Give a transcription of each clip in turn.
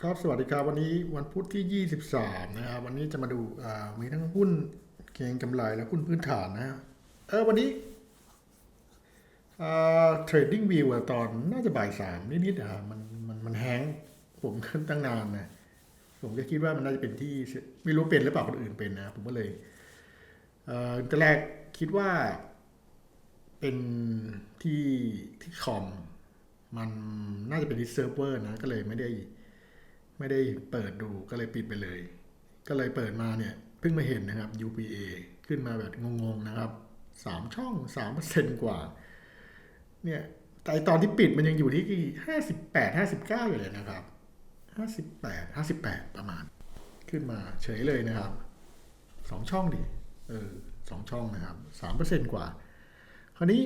ครับสวัสดีครับวันนี้วันพุธที่ 23 นะครับวันนี้จะมาดูมีทั้งหุ้นเก็งกำไรและหุ้นพื้นฐานนะเออวันนี้เทรดดิ้งวิวตอนน่าจะบ่ายสามนิดๆอะมันมันมันแฮงผมขึ้นตั้งนานนะผมก็คิดว่ามันน่าจะเป็นที่ไม่รู้เป็นหรือเปล่าคนอื่นเป็นนะ ผมก็เลยเอ่อแรกคิดว่าเป็นที่ที่คอม มันน่าจะเป็นที่เซิร์ฟเวอร์นะก็เลยไม่ได้ ไม่ได้เปิดดูก็เลยปิดไปเลย ก็เลยเปิดมาเนี่ยเพิ่งมาเห็นนะครับ UPA ขึ้นมาแบบงงๆนะครับสามช่องสามเปอร์เซนกว่า เนี่ยแต่ตอนที่ปิดมันยังอยู่ที่ห้าสิบแปดห้าสิบเก้าอยู่เลยนะครับห้าสิบแปดห้าสิบแปดประมาณ ขึ้นมาเฉยเลยนะครับสองช่องดิเออสองช่องนะครับสามเปอร์เซนกว่า คราวนี้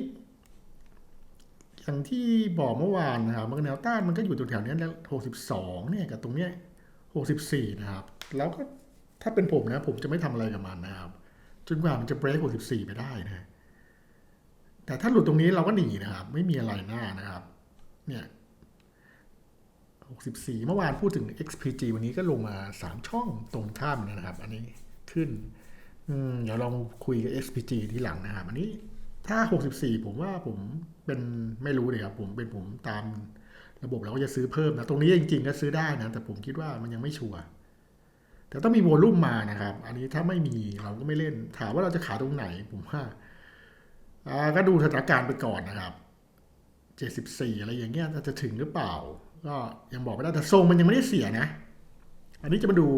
อย่างที่บอกเมื่อวานนะครับมันแนวต้านมันก็อยู่ตรงแถวเนี้ยแล้ว62เนี่ยกับตรงเนี้ย64นะครับ แล้วก็ถ้าเป็นผมนะผมจะไม่ทำอะไรกับมันนะครับ จนกว่ามันจะ break 64ไปได้นะแต่ถ้าหลุดตรงนี้เราก็หนีนะครับ ไม่มีอะไรหน้านะครับ เนี่ย64เมื่อวานพูดถึง XPG วันนี้ก็ลงมา3ช่องตรงข้ามนะครับ อันนี้ขึ้นอืมเดี๋ยวลองคุยกับ XPG ที่หลังนะครับ อันนี้ ถ้า 64 ผมว่าผมเป็นไม่รู้เลยครับผมเป็นผมตามระบบเราก็จะซื้อเพิ่มนะ ตรงนี้จริงๆก็ซื้อได้นะ แต่ผมคิดว่ามันยังไม่ชัวร์แต่ต้องมีโวลุ่มมานะครับ อันนี้ถ้าไม่มีเราก็ไม่เล่น ถามว่าเราจะขายตรงไหน ผมว่าก็ดูสถานการณ์ไปก่อนนะครับ 74 อะไรอย่างเงี้ยจะถึงหรือเปล่า ก็ยังบอกไม่ได้แต่ทรงมันยังไม่ได้เสียนะ อันนี้จะมาดู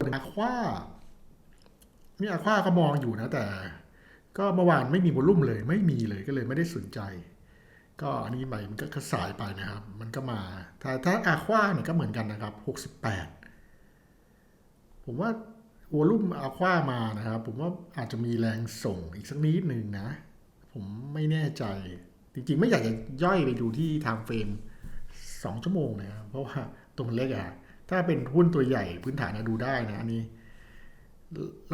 อาคว้านี่อาควาก็มองอยู่นะแต่ ก็เมื่อวานไม่มีวอลลุ่มเลย ไม่มีเลยก็เลยไม่ได้สนใจ ก็อันนี้ใหม่มันก็สายไปนะครับ มันก็มา ถ้าถ้าอาคว้าเนี่ยก็เหมือนกันนะครับ 68 ผมว่าวอลลุ่มอาคว้ามานะครับ ผมว่าอาจจะมีแรงส่งอีกสักนิดหนึ่งนะ ผมไม่แน่ใจ จริงๆ ไม่อยากจะย่อยไปดูที่ทางเฟรมสองชั่วโมงนะครับเพราะว่าตัวมันเล็กอะถ้าเป็นหุ้นตัวใหญ่พื้นฐานนะดูได้นะอันนี้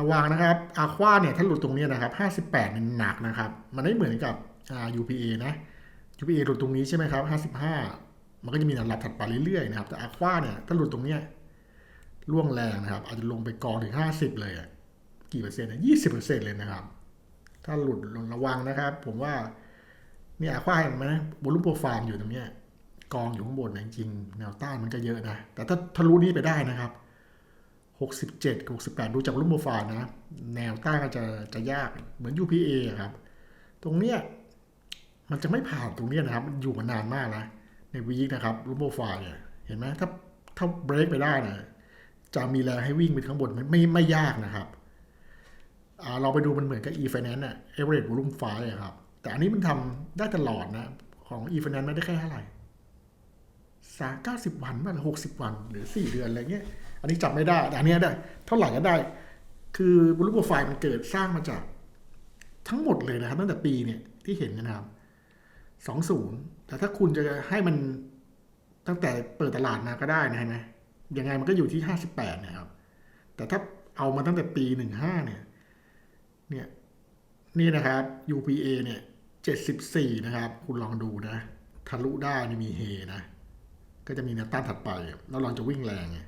ระวังนะครับอาควาเนี่ยถ้าหลุดตรงนี้นะครับ 58เนี่ยหนักนะครับ มันไม่เหมือนกับอ่า UPA นะ UPA หลุดตรงนี้ใช่ไหมครับ 55 มันก็จะมีแนวรับถัดไปเรื่อยๆนะครับ แต่อาควาเนี่ยถ้าหลุดตรงเนี้ยร่วงแรงนะครับ อาจจะลงไปกองถึง 50 เลยกี่เปอร์เซ็นต์นะ20เปอร์เซ็นต์เลยนะครับ ถ้าหลุดระวังนะครับ ผมว่าเนี่ยอาควาเห็นไหมบนรูปโปรไฟล์อยู่ตรงเนี้ยกองอยู่ข้างบนนะจริงแนวต้านมันก็เยอะนะแต่ถ้าทะลุนี้ไปได้นะครับ 67กับ68 ดูจากรูปโปรไฟล์นะ แนวต้านก็จะจะยากเหมือน UPA อะครับ ตรงเนี้ยมันจะไม่ผ่านตรงเนี้ยนะครับ มันอยู่มานานมากนะ ในวีคนะครับรูปโปรไฟล์เนี่ยเห็นไหมถ้าถ้าเบรกไปได้นะจะมีแรงให้วิ่งไปข้างบนไม่ไม่ไม่ยากนะครับเราไปดูมันเหมือนกับ e-finance อะ average volume ไฟอะครับ แต่อันนี้มันทำได้ตลอดนะ ของ e-finance ไม่ได้แค่เท่าไหร่สามเก้าสิบวันบ้างหกสิบวัน หรือสี่เดือนอะไรเงี้ย อันนี้จับไม่ได้ แต่อันนี้ได้ เท่าไหร่ก็ได้ คือบรูปโปรไฟล์มันเกิดสร้างมาจาก ทั้งหมดเลยนะครับตั้งแต่ปีเนี่ยที่เห็นนะครับสองศูนย์แต่ถ้าคุณจะให้มันตั้งแต่เปิดตลาดมาก็ได้นะเห็นไหมยังไงมันก็อยู่ที่ห้าสิบแปดนะครับ แต่ถ้าเอามาตั้งแต่ปีหนึ่งห้าเนี่ย เนี่ย นี่นะครับ UPA เนี่ยเจ็ดสิบสี่นะครับ คุณลองดูนะ ทะลุได้มีเฮนะ ก็จะมีแนวต้านถัดไป แล้วลองจะวิ่งแรงไง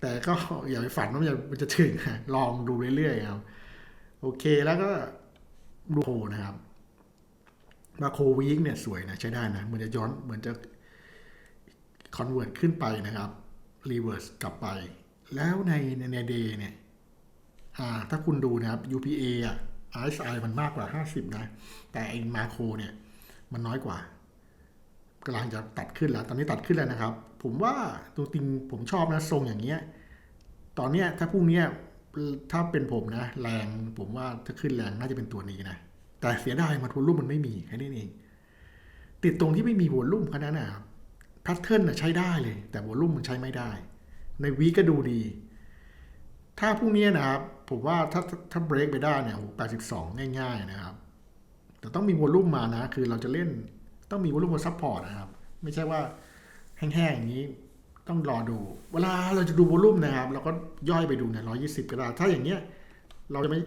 แต่ก็อย่าไปฝันว่ามันจะมันจะถึงลองดูเรื่อยๆครับ โอเคแล้วก็ดูโคนะครับมาโควีคเนี่ยสวยนะใช้ได้นะเหมือนจะย้อนเหมือนจะคอนเวิร์ตขึ้นไปนะครับรีเวิร์สกลับไป แล้วในในในเดย์เนี่ยอ่าถ้าคุณดูนะครับ UPA อะ RSI มันมากกว่า 50 นะ แต่ไอ้มาโคเนี่ย มันน้อยกว่า กำลังจะตัดขึ้นแล้ว ตอนนี้ตัดขึ้นแล้วนะครับ ผมว่าตัวจริงผมชอบนะทรงอย่างเงี้ย ตอนเนี้ยถ้าพรุ่งเนี้ยถ้าเป็นผมนะแรงผมว่าถ้าขึ้นแรงน่าจะเป็นตัวนี้นะ แต่เสียดายมัวอลลุ่มมันไม่มีแค่นี้เอง ติดตรงที่ไม่มีวอลลุ่มแค่นั้นนะครับแพทเทิร์นใช้ได้เลย แต่วอลลุ่มมันใช้ไม่ได้ ในวีก็ดูดี ถ้าพรุ่งนี้นะครับ ผมว่าถ้าถ้าเบรกไปได้เนี่ยโอ้82ง่าย ๆ นะครับ แต่ต้องมีวอลลุ่มมานะ คือเราจะเล่น ต้องมีวอลุ่มมาซัพพอร์ตนะครับ ไม่ใช่ว่าแห้งๆอย่างนี้ต้องรอดู เวลาเราจะดูวอลุ่มนะครับ เราก็ย่อยไปดูเนี่ยร้อยี่สิบก็ได้ถ้าอย่างเงี้ย เราจะไม่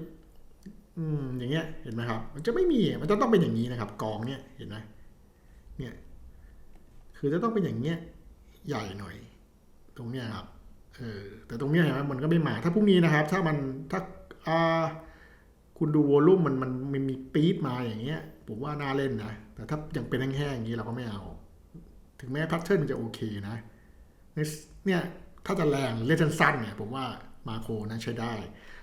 อืมอย่างเงี้ยเห็นไหมครับ มันจะไม่มีมันจะต้องเป็นอย่างนี้นะครับ กองเนี่ยเห็นไหมเนี่ยคือจะต้องเป็นอย่างเงี้ยใหญ่หน่อย ตรงเนี้ยครับเออแต่ตรงเนี้ยเห็นไหมมันก็ไม่มาถ้าพรุ่งนี้นะครับ ถ้ามันถ้าอ่าคุณดูวอลลุ่มมันมันมันมีปี๊ดมาอย่างเงี้ย ผมว่าน่าเล่นนะ แต่ถ้ายังเป็นแห้งๆอย่างนี้เราก็ไม่เอา ถึงแม้แพทเทิร์นมันจะโอเคนะเนี่ยถ้าจะแรงเล่นสั้นๆเนี่ยผมว่ามาโคนะใช้ได้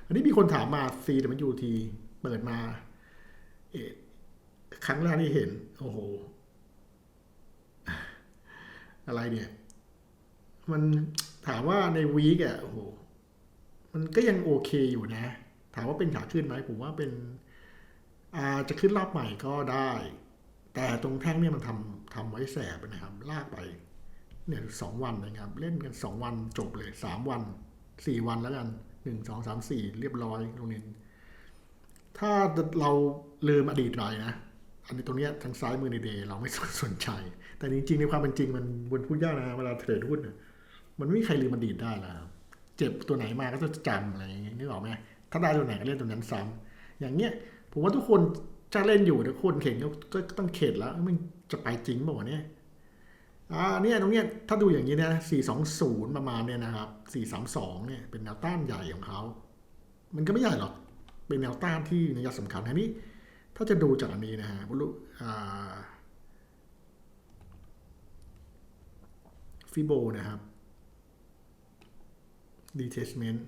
อันนี้มีคนถามมา CWT เปิดมาเอครั้งแรกที่เห็น โอ้โห อะไรเนี่ย มันถามว่าในวีคอะโอ้โห มันก็ยังโอเคอยู่นะ ถามว่าเป็นขาขึ้นไหมผมว่าเป็น อาจจะขึ้นรอบใหม่ก็ได้ แต่ตรงแท่งเนี่ยมันทำทำไว้แสบนะครับ ลากไปเนี่ยสองวันนะครับ เล่นกันสองวันจบเลยสามวันสี่วันแล้วกันหนึ่งสองสามสี่เรียบร้อยตรงนี้ถ้าเราลืมอดีตไปนะ อันนี้ตรงเนี้ยทางซ้ายมือในเดย์เราไม่สนใจ แต่จริงๆในความเป็นจริงมันบนพูดยากนะเวลาเทรดหุ้นน่ะมันไม่มีใครลืมอดีตได้แล้วเจ็บตัวไหนมาก็จะจำอะไรอย่างเงี้ยนึกออกไหมถ้าได้ตัวไหนก็เล่นตัวนั้นซ้ำอย่างเงี้ย ผมว่าทุกคนจะเล่นอยู่ทุกคนเข็นก็ต้องเข็ดแล้วมันจะไปจริงป่าวะเนี่ยอ่าเนี่ยตรงเนี้ยถ้าดูอย่างนี้นะ420 ประมาณเนี่ยนะครับ 432 เนี่ยเป็นแนวต้านใหญ่ของเขา มันก็ไม่ใหญ่หรอก เป็นแนวต้านที่นัยสำคัญทีนี้ ถ้าจะดูจากอันนี้นะฮะฟิโบนะครับ detachment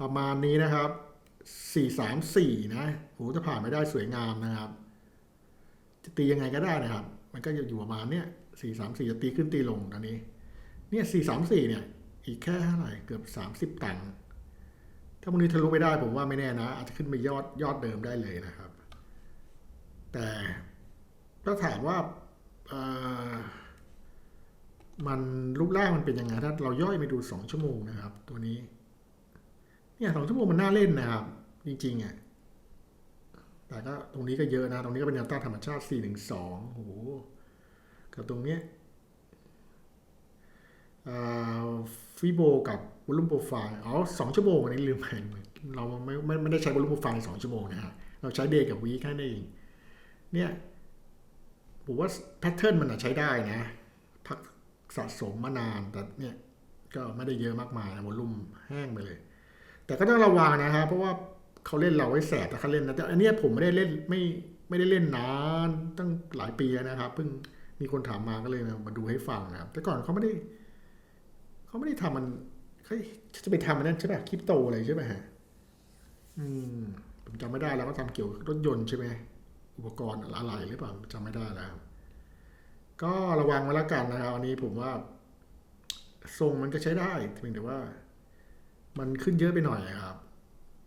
ประมาณนี้นะครับ 434 นะโหจะผ่านไม่ได้สวยงามนะครับ จะตียังไงก็ได้นะครับ มันก็จะอยู่ประมาณเนี้ย434 จะตีขึ้นตีลงตอนนี้ เนี่ย434 เนี่ย อีกแค่เท่าไหร่เกือบ 30 ตังค์ถ้ามันนี้ทะลุไม่ได้ผมว่าไม่แน่นะ อาจจะขึ้นไปยอดยอดเดิมได้เลยนะครับ แต่ถ้าถามว่ามันรูปร่างมันเป็นยังไงถ้าเราย่อยไปดูสองชั่วโมงนะครับ ตัวนี้ เนี่ยสองชั่วโมงมันน่าเล่นนะครับ จริงๆอะแต่ก็ตรงนี้ก็เยอะนะ ตรงนี้ก็เป็นแนวต้านธรรมชาติ4 1 2โอ้โหกับตรงเนี้ยฟิโบกับวอลุ่มโปรไฟล์อ๋อสองชั่วโมงอันนี้ลืมไปเราไม่ไม่ไม่ได้ใช้วอลุ่มโปรไฟล์สองชั่วโมงนะฮะเราใช้เดย์กับวีแค่นั้นเองเนี่ยผมว่าแพทเทิร์นมันใช้ได้นะพักสะสมมานานแต่เนี่ยก็ไม่ได้เยอะมากมายนะวอลุ่มแห้งไปเลย แต่ก็ต้องระวังนะฮะเพราะว่าเขาเล่นเราไว้แสบแต่เขาเล่นนะแต่อันนี้ผมไม่ได้เล่นไม่ไม่ได้เล่นนานตั้งหลายปีนะครับเพิ่งมีคนถามมาก็เลยมาดูให้ฟังนะครับแต่ก่อนเขาไม่ได้เขาไม่ได้ทำมันเขาจะไปทำมันนั่นใช่ไหมคริปโตอะไรใช่ไหมฮะอืมผมจำไม่ได้แล้วก็ทำเกี่ยวกับรถยนต์ใช่ไหมอุปกรณ์อะไรหรือเปล่าจำไม่ได้แล้วก็ระวังไว้แล้วกันนะครับอันนี้ผมว่าทรงมันก็ใช้ได้เพียงแต่ว่า มันขึ้นเยอะไปหน่อยครับ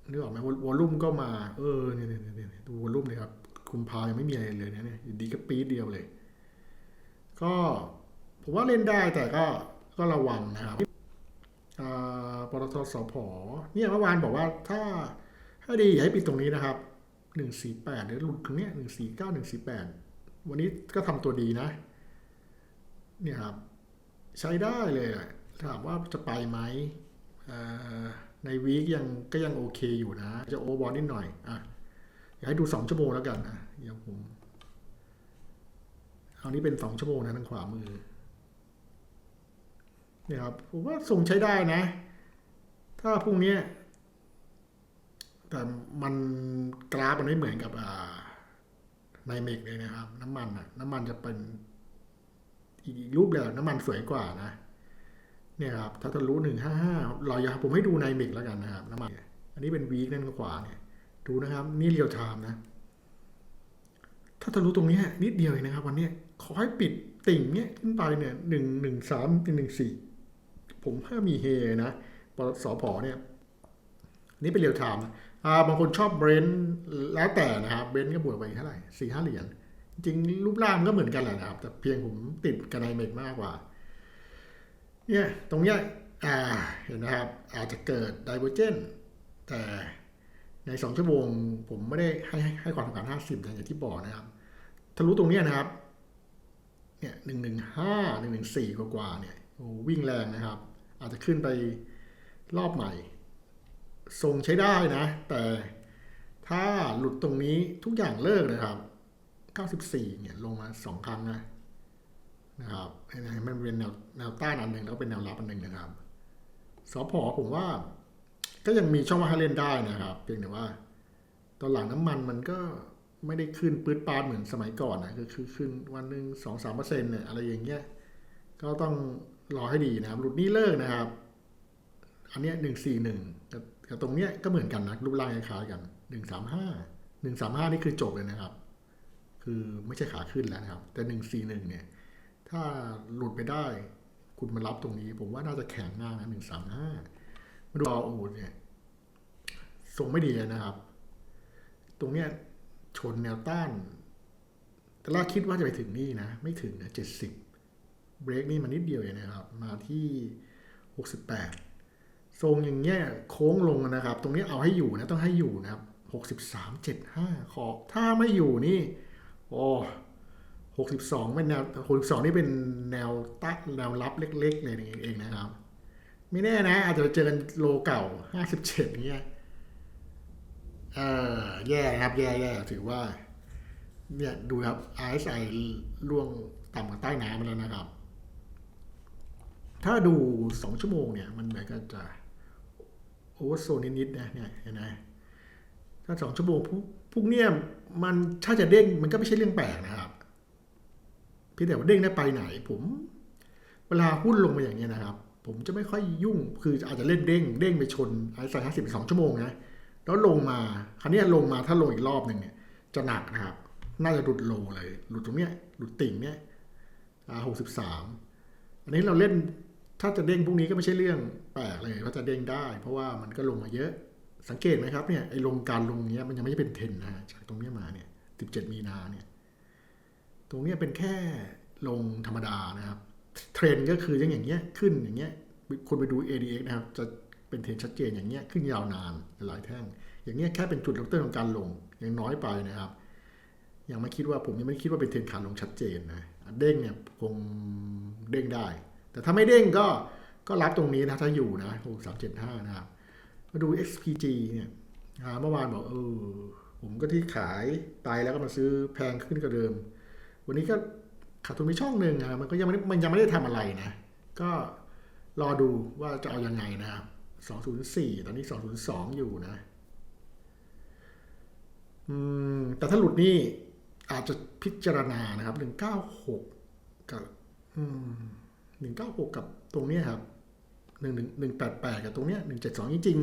นึกออกไหมวอลลุ่มก็มา เออเนี่ยเนี่ยเนี่ยดูวอลลุ่มเลยครับคุมพายังไม่มีอะไรเลยเนี่ยดีก็ปี๊ดเดียวเลย ก็ผมว่าเล่นได้แต่ก็ก็ระวังนะครับปตทสพเนี่ยเมื่อวานบอกว่าถ้าถ้าดีให้ปิดตรงนี้นะครับหนึ่งสี่แปดหรือหลุดตรงเนี้ยหนึ่งสี่เก้าหนึ่งสี่แปดวันนี้ก็ทำตัวดีนะ เนี่ยครับ ใช้ได้เลยถามว่าจะไปไหม ในวีคยังก็ยังโอเคอยู่นะ จะโอเวอร์บอลนิดหน่อยอะอยากให้ดูสองชั่วโมงแล้วกันนะเดี๋ยวผมเอานี้เป็นสองชั่วโมงนะทางขวามือเนี่ยครับผมว่าทรงใช้ได้นะ ถ้าพรุ่งนี้แต่มันกราฟมันไม่เหมือนกับในเมกเลยนะครับ น้ำมันอะน้ำมันจะเป็นอีกรูปแบบน้ำมันสวยกว่านะ เนี่ยครับถ้าทะลุหนึ่งห้าห้าเราอยากผมให้ดูในเมกแล้วกันนะครับน้ำมันอันนี้เป็นวีคนั่นขวาเนี่ยดูนะครับ นี่เรียวไทม์นะ ถ้าทะลุตรงนี้นิดเดียวเองนะครับ วันนี้ขอให้ปิดติ่งเนี้ยขึ้นไปเนี่ยหนึ่งหนึ่งสามหนึ่งสี่ผมถ้ามีเฮนะปสพเนี่ยนี่เป็นเรียลไทม์อ่าบางคนชอบเบรนแล้วแต่นะครับเบรนก็บวกไปเท่าไหร่สี่ห้าเหรียญจริงรูปร่างก็เหมือนกันแหละนะครับ แต่เพียงผมติดกันไนเมกมากกว่า เนี่ยตรงเนี้ยอ่าเห็นนะครับอาจจะเกิดไดเวอร์เจนแต่ในสองชั่วโมงผมไม่ได้ให้ให้ความสำคัญห้าสิบอย่างที่บอกนะครับทะลุตรงเนี้ยนะครับเนี่ยหนึ่งหนึ่งห้าหนึ่งหนึ่งสี่กว่าเนี่ยโอ้วิ่งแรงนะครับ อาจจะขึ้นไปรอบใหม่ ทรงใช้ได้นะ แต่ถ้าหลุดตรงนี้ทุกอย่างเลิกนะครับ 94เนี่ยลงมาสองครั้งนะ นะครับไหมมันเป็นแนวแนวต้านอันหนึ่งแล้วเป็นแนวรับอันหนึ่งนะครับสอพอผมว่า ก็ยังมีช่องว่างให้เล่นได้นะครับ เพียงแต่ว่า ตอนหลังน้ำมันมันก็ไม่ได้ขึ้นปื๊ดปาดเหมือนสมัยก่อนนะคือคือขึ้นวันหนึ่งสองสามเปอร์เซ็นต์เนี่ยอะไรอย่างเงี้ยก็ต้องรอให้ดีนะครับ หลุดนี้เลิกนะครับ อันเนี้ยหนึ่งสี่หนึ่งกับตรงเนี้ยก็เหมือนกันนะรูปร่างคล้ายกันหนึ่งสามห้าหนึ่งสามห้านี่คือจบเลยนะครับ คือไม่ใช่ขาขึ้นแล้วนะครับ แต่หนึ่งสี่หนึ่งเนี่ย ถ้าหลุดไปได้ คุณมารับตรงนี้ ผมว่าน่าจะแข็งมากนะหนึ่งสามห้ามาดูเอาอูดเนี่ยทรงไม่ดีนะครับ ตรงเนี้ยชนแนวต้าน แต่แรกคิดว่าจะไปถึงนี่นะ ไม่ถึงนะเจ็ดสิบเบรกนี่มานิดเดียวเองนะครับ มาที่หกสิบแปดทรงอย่างเงี้ยโค้งลงนะครับ ตรงนี้เอาให้อยู่นะ ต้องให้อยู่นะครับหกสิบสามเจ็ดห้าขอถ้าไม่อยู่นี่ โอ้ หกสิบสองเป็นแนวหกสิบสองนี่เป็นแนวตั้งแนวรับเล็กๆเลยเองนะครับ ไม่แน่นะ อาจจะเจอกันโลเก่าห้าสิบเจ็ดเงี้ยเออแย่ครับ แย่แย่ถือว่า เนี่ยดูครับ RSI ล่วงต่ำกว่าใต้น้ำมาแล้วนะครับ ถ้าดูสองชั่วโมงเนี่ย มันเหมือนกันจะโอเวอร์โซนนิดๆนะเนี่ยเห็นไหมถ้าสองชั่วโมงพวกเนี่ยมันถ้าจะเด้งมันก็ไม่ใช่เรื่องแปลกนะครับ พียงแต่ว่าเด้งได้ไปไหน ผมเวลาหุ้นลงมาอย่างเงี้ยนะครับ ผมจะไม่ค่อยยุ่งคืออาจจะเล่นเด้งเด้งไปชนไอ้ใส่ห้าสิบสองชั่วโมงนะแล้วลงมาคราวนี้ลงมาถ้าลงอีกรอบหนึ่งเนี่ย จะหนักนะครับ น่าจะหลุดโลเลย หลุดตรงเนี้ยหลุดติ่งเนี้ยอ่าหกสิบสามอันนี้เราเล่นถ้าจะเด้งพวกนี้ก็ไม่ใช่เรื่องแปลกเลยว่าจะเด้งได้ เพราะว่ามันก็ลงมาเยอะ สังเกตไหมครับเนี่ยไอ้ลงการลงเนี้ยมันยังไม่ใช่เป็นเทรนนะจากตรงเนี้ยมาเนี่ยสิบเจ็ดมีนาเนี่ย ตรงนี้เป็นแค่ลงธรรมดานะครับ เทรนก็คือยังอย่างเงี้ยขึ้นอย่างเงี้ยคนไปดู ADX นะครับจะเป็นเทรนชัดเจนอย่างเงี้ยขึ้นยาวนานหลายแท่ง อย่างเงี้ยแค่เป็นจุดเริ่มต้นของการลงยังน้อยไปนะครับ ยังไม่คิดว่าผมยังไม่คิดว่าเป็นเทรนขาลงชัดเจนนะเด้งเนี่ยคงเด้งได้ แต่ถ้าไม่เด้งก็ก็รับตรงนี้นะถ้าอยู่นะโอ้สามเจ็ดห้านะครับมาดู XPG เนี่ยเมื่อวานบอกเออผมก็ที่ขายไปแล้วก็มาซื้อแพงขึ้นกว่าเดิม วันนี้ก็ขาดทุนไปช่องหนึ่งนะมันก็ยังไม่มันยังไม่ได้ทำอะไรนะ ก็รอดูว่าจะเอาอยังไงนะครับ204 ตอนนี้ 202 อยู่นะ อืม แต่ถ้าหลุดนี่อาจจะพิจารณานะครับ 196 กับ อืม 196 กับตรงเนี้ยครับ1 188 กับตรงเนี้ย172 จริง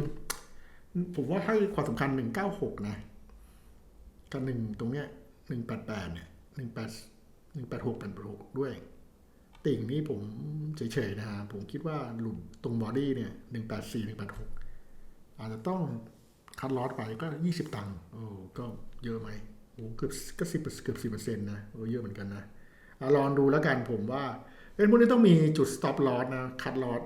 ๆ ผมว่าให้ความสำคัญ 196 นะ กับหนึ่งตรงเนี้ย188 เนี่ย 18 186 86ด้วย ติ่งนี้ผมเฉยๆนะฮะผมคิดว่าหลุดตรงบอดี้เนี่ย184 186อาจจะต้องคัดลอสไปก็20ตังค์โอ้ก็เยอะไหมโอ้เกือบก็สิบเกือบสิบเปอร์เซ็นต์นะโอ้เยอะเหมือนกันนะอะลองดูแล้วกันผมว่าเป็นพวกนี้ต้องมีจุด stop loss นะ คัดลอส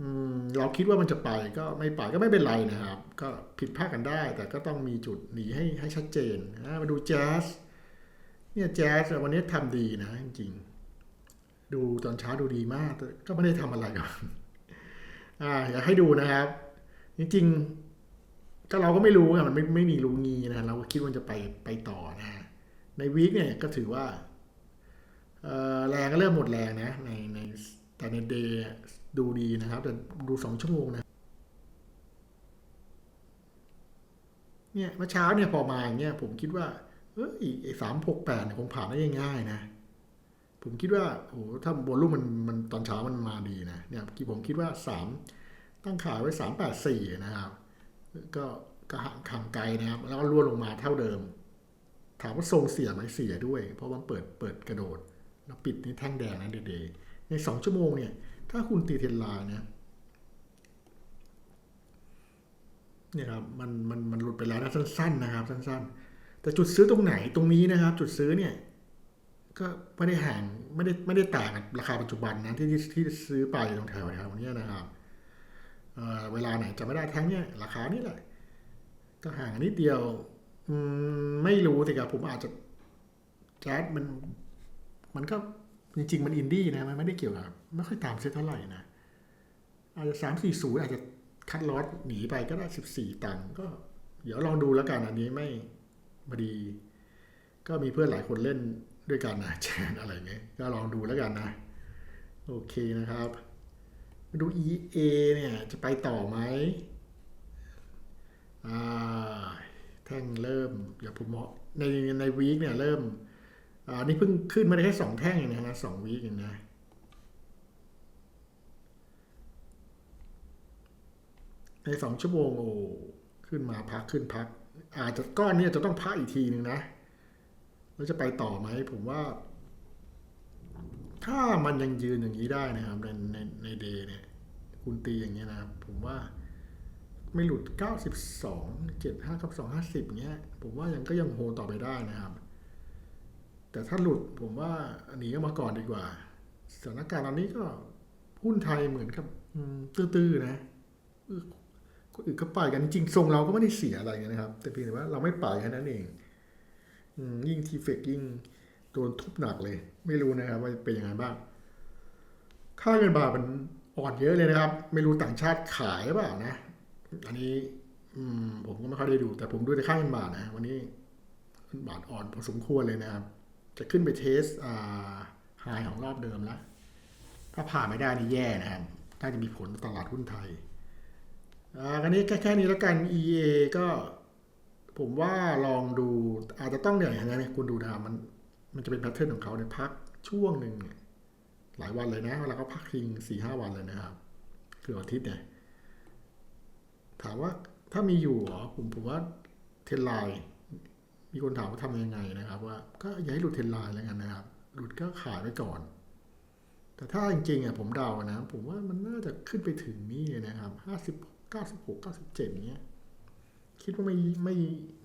อืมเราคิดว่ามันจะไปก็ไม่ไปก็ไม่เป็นไรนะครับ ก็ผิดพลาดกันได้ แต่ก็ต้องมีจุดหนีให้ให้ชัดเจนนะมาดูแจ๊ส เนี่ยแจ๊สวันนี้ทำดีนะจริงๆ ดูตอนเช้าดูดีมาก ก็ไม่ได้ทำอะไรหรอกอ่าอยากให้ดูนะครับ จริงๆก็เราก็ไม่รู้อะมันไม่ไม่มีรู้งีนะเราก็คิดว่าจะไปไปต่อนะ ในวีคเนี่ยก็ถือว่าเอ่อแรงก็เริ่มหมดแรงนะ ในในแต่ในเดย์ดูดีนะครับ แต่ดูสองชั่วโมงนะเนี่ยเมื่อเช้าเนี่ยพอมาอย่างเงี้ยผมคิดว่า เออไอ้สามหกแปดเนี่ยคงผ่านได้ง่ายๆนะ ผมคิดว่าโอ้โหถ้าบอลลุ่มมันมันตอนเช้ามันมาดีนะเนี่ยผมคิดว่าสามตั้งขายไว้สามแปดสี่นะครับ ก็ก็ห่างไกลนะครับ แล้วก็ล่วงลงมาเท่าเดิม ถามว่าทรงเสียไหมเสียด้วย เพราะว่าเปิดเปิดกระโดด แล้วปิดนี่แท่งแดงนะเดย์ในสองชั่วโมงเนี่ย ถ้าคุณตีเทนลน์เนี่ยเนี่ยครับมันมันมันหลุดไปแล้วนะสั้น ๆ นะครับ สั้น ๆ แต่จุดซื้อตรงไหนตรงนี้นะครับ จุดซื้อเนี่ยก็ไม่ได้ห่างไม่ได้ไม่ได้ต่างกับราคาปัจจุบันนะที่ที่ซื้อไปตรงแถวแถวนี้นะครับเเวลาไหนจะไม่ได้ทั้งเนี้ยราคานี่แหละ ก็ห่างนิดเดียวอืมไม่รู้สิครับผมอาจจะแจ๊สมัน มันก็จริง ๆ มันอินดี้นะมันไม่ได้เกี่ยวกับไม่ค่อยตามเซ็ตเท่าไหร่นะอาจจะสามสี่ศูนย์อาจจะคัดลอสหนีไปก็ได้สิบสี่ตังก็ เดี๋ยวลองดูแล้วกันอันนี้ไม่ พอดี ก็มีเพื่อนหลายคนเล่นด้วยกันนะแชร์อะไรเงี้ยก็ลองดูแล้วกันนะ โอเคนะครับมาดู EA เนี่ยจะไปต่อไหมอ่าแท่งเริ่มเดี๋ยวผมเอาในในวีคเนี่ยเริ่มอ่านี่เพิ่งขึ้นมาได้แค่สองแท่งเองนะสองวีคเองนะในสองชั่วโมงโอ้ขึ้นมาพักขึ้นพัก อาจจะก้อนเนี้จะต้องพักอีกทีหนึ่งนะแล้วจะไปต่อไหมผมว่า ถ้ามันยังยืนอย่างนี้ได้นะครับ ในในในเดย์เนี่ย คุณตีอย่างเงี้ยนะครับ ผมว่าไม่หลุด 92 75กับ250เงี้ย ผมว่ายังก็ยังโฮต่อไปได้นะครับ แต่ถ้าหลุดผมว่าหนีออกมาก่อนดีกว่า สถานการณ์ตอนนี้ก็หุ้นไทยเหมือนกับตื้อๆนะ คนอื่นก็ไปกันจริงทรงเราก็ไม่ได้เสียอะไรนะครับ แต่เพียงแต่ว่าเราไม่ไปแค่นั้นเองอยิ่งทีเฟกยิ่งโดนทุบหนักเลย ไม่รู้นะครับ ว่าเป็นยังไงบ้าง ค่าเงินบาทมันอ่อนเยอะเลยนะครับ ไม่รู้ต่างชาติขายหรือเปล่านะ อันนี้ผมก็ไม่ค่อยได้ดู แต่ผมดูแต่ค่าเงินบาทนะ วันนี้เงินบาทอ่อนพอสมควรเลยนะครับ จะขึ้นไปเทสอ่าไฮของรอบเดิมแล้วถ้าผ่านไม่ได้นี่แย่นะครับน่าจะมีผลต่อตลาดหุ้นไทย อ่าอันนี้แค่แค่นี้แล้วกัน EA ก็ผมว่าลองดูอาจจะต้องเนี่ยอย่างนี้คุณดูนะมันมันจะเป็นแพทเทิร์นของเขาเนี่ยพักช่วงหนึ่งเนี่ยหลายวันเลยนะเวลาเขาพักทิ้งสี่ห้าวันเลยนะครับเกือบอาทิตย์เนี่ยถามว่าถ้ามีอยู่หรอผมผมว่าเทรนไลน์มีคนถามว่าทำยังไงนะครับ ว่าก็อย่าให้หลุดเทรนไลน์แล้วกันนะครับ หลุดก็ขายไว้ก่อน แต่ถ้าจริงๆอะผมเดานะ ผมว่ามันน่าจะขึ้นไปถึงนี่เลยนะครับห้าสิบ เก้าสิบหกเก้าสิบเจ็ดเนี้ย คิดว่าไม่ไม่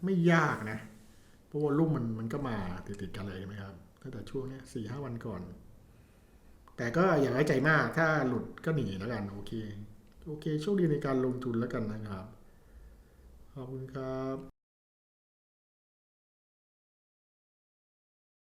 ไม่ยากนะ เพราะว่ารุ่มมันมันก็มาติดๆกันเลยใช่ไหมครับตั้งแต่ช่วงเนี้ยสี่ห้าวันก่อน แต่ก็อย่าไว้ใจมาก ถ้าหลุดก็หนีแล้วกัน โอเค โอเคโชคดีในการลงทุนแล้วกันนะครับ ขอบคุณครับ